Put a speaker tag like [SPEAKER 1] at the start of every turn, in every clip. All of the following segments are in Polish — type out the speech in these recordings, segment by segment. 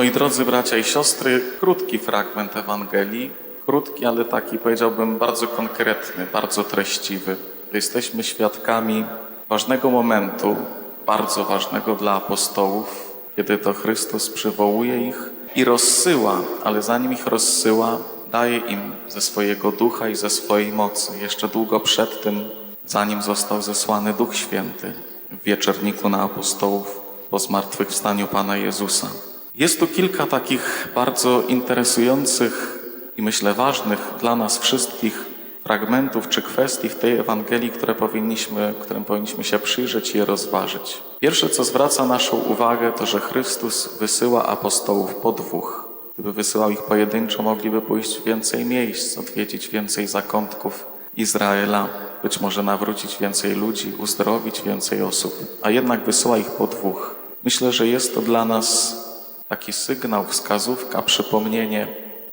[SPEAKER 1] Moi drodzy bracia i siostry, krótki fragment Ewangelii, krótki, ale taki powiedziałbym bardzo konkretny, bardzo treściwy. Jesteśmy świadkami ważnego momentu, bardzo ważnego dla apostołów, kiedy to Chrystus przywołuje ich i rozsyła, ale zanim ich rozsyła, daje im ze swojego ducha i ze swojej mocy. Jeszcze długo przed tym, zanim został zesłany Duch Święty w wieczorniku na apostołów po zmartwychwstaniu Pana Jezusa. Jest tu kilka takich bardzo interesujących i myślę ważnych dla nas wszystkich fragmentów czy kwestii w tej Ewangelii, które powinniśmy, którym powinniśmy się przyjrzeć i je rozważyć. Pierwsze, co zwraca naszą uwagę, to, że Chrystus wysyła apostołów po dwóch. Gdyby wysyłał ich pojedynczo, mogliby pójść w więcej miejsc, odwiedzić więcej zakątków Izraela, być może nawrócić więcej ludzi, uzdrowić więcej osób, a jednak wysyła ich po dwóch. Myślę, że jest to dla nas taki sygnał, wskazówka, przypomnienie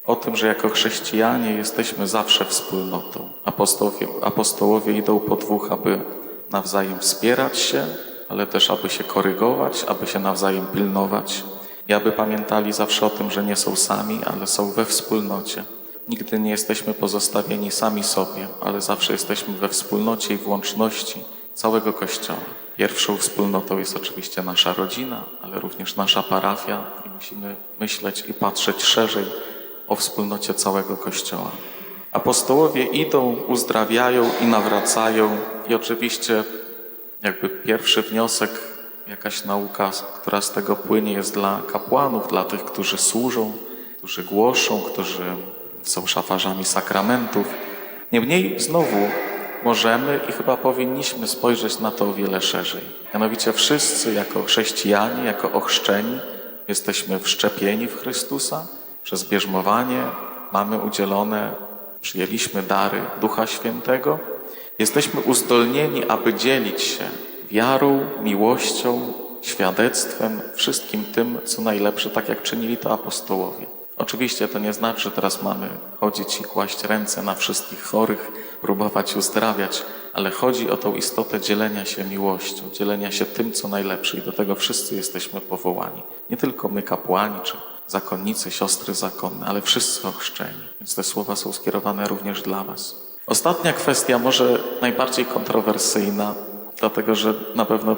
[SPEAKER 1] o tym, że jako chrześcijanie jesteśmy zawsze wspólnotą. Apostołowie, apostołowie idą po dwóch, aby nawzajem wspierać się, ale też aby się korygować, aby się nawzajem pilnować i aby pamiętali zawsze o tym, że nie są sami, ale są we wspólnocie. Nigdy nie jesteśmy pozostawieni sami sobie, ale zawsze jesteśmy we wspólnocie i w łączności całego Kościoła. Pierwszą wspólnotą jest oczywiście nasza rodzina, ale również nasza parafia i musimy myśleć i patrzeć szerzej o wspólnocie całego Kościoła. Apostołowie idą, uzdrawiają i nawracają i oczywiście jakby pierwszy wniosek, jakaś nauka, która z tego płynie jest dla kapłanów, dla tych, którzy służą, którzy głoszą, którzy są szafarzami sakramentów. Niemniej znowu możemy i chyba powinniśmy spojrzeć na to o wiele szerzej. Mianowicie wszyscy jako chrześcijanie, jako ochrzczeni jesteśmy wszczepieni w Chrystusa przez bierzmowanie, mamy udzielone, przyjęliśmy dary Ducha Świętego. Jesteśmy uzdolnieni, aby dzielić się wiarą, miłością, świadectwem, wszystkim tym, co najlepsze, tak jak czynili to apostołowie. Oczywiście to nie znaczy, że teraz mamy chodzić i kłaść ręce na wszystkich chorych, próbować uzdrawiać, ale chodzi o tą istotę dzielenia się miłością, dzielenia się tym, co najlepsze i do tego wszyscy jesteśmy powołani. Nie tylko my kapłani czy zakonnicy, siostry zakonne, ale wszyscy ochrzczeni. Więc te słowa są skierowane również dla Was. Ostatnia kwestia, może najbardziej kontrowersyjna, dlatego że na pewno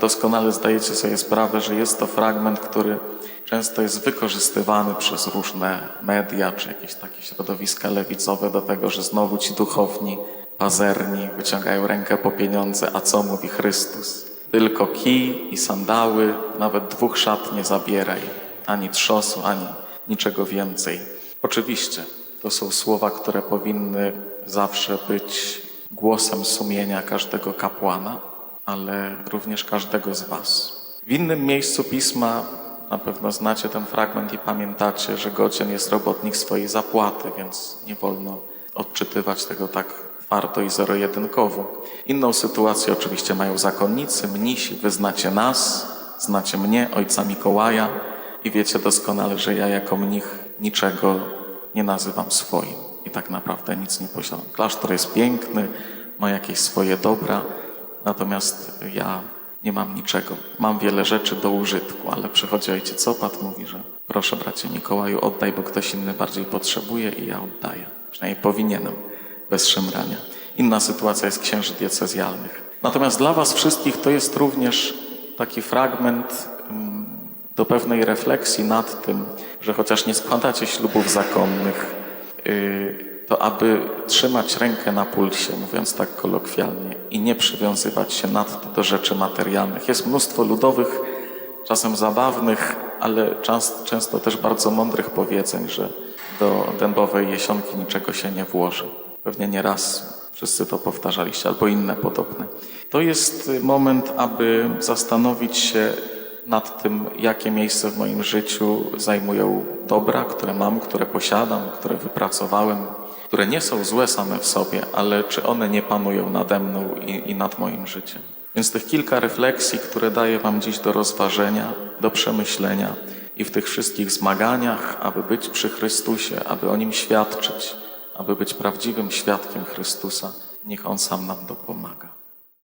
[SPEAKER 1] doskonale zdajecie sobie sprawę, że jest to fragment, który często jest wykorzystywany przez różne media czy jakieś takie środowiska lewicowe do tego, że znowu ci duchowni, pazerni wyciągają rękę po pieniądze, a co mówi Chrystus? Tylko kij i sandały, nawet dwóch szat nie zabieraj, ani trzosu, ani niczego więcej. Oczywiście, to są słowa, które powinny zawsze być głosem sumienia każdego kapłana, ale również każdego z Was. W innym miejscu pisma na pewno znacie ten fragment i pamiętacie, że godzien jest robotnik swojej zapłaty, więc nie wolno odczytywać tego tak twardo i zero-jedynkowo. Inną sytuację oczywiście mają zakonnicy, mnisi, wy znacie nas, znacie mnie, ojca Mikołaja i wiecie doskonale, że ja jako mnich niczego nie nazywam swoim i tak naprawdę nic nie posiadam. Klasztor jest piękny, ma jakieś swoje dobra, natomiast ja nie mam niczego. Mam wiele rzeczy do użytku, ale przychodzi ojciec opat, mówi, że proszę bracie Mikołaju, oddaj, bo ktoś inny bardziej potrzebuje i ja oddaję. Przynajmniej powinienem, bez szemrania. Inna sytuacja jest księży diecezjalnych. Natomiast dla was wszystkich to jest również taki fragment mm, do pewnej refleksji nad tym, że chociaż nie składacie ślubów zakonnych, yy, to aby trzymać rękę na pulsie, mówiąc tak kolokwialnie, i nie przywiązywać się nadto do rzeczy materialnych. Jest mnóstwo ludowych, czasem zabawnych, ale czas, często też bardzo mądrych powiedzeń, że do dębowej jesionki niczego się nie włoży. Pewnie nie raz wszyscy to powtarzaliście, albo inne podobne. To jest moment, aby zastanowić się nad tym, jakie miejsce w moim życiu zajmują dobra, które mam, które posiadam, które wypracowałem, które nie są złe same w sobie, ale czy one nie panują nade mną i, i nad moim życiem. Więc tych kilka refleksji, które daję Wam dziś do rozważenia, do przemyślenia i w tych wszystkich zmaganiach, aby być przy Chrystusie, aby o Nim świadczyć, aby być prawdziwym świadkiem Chrystusa, niech On sam nam dopomaga.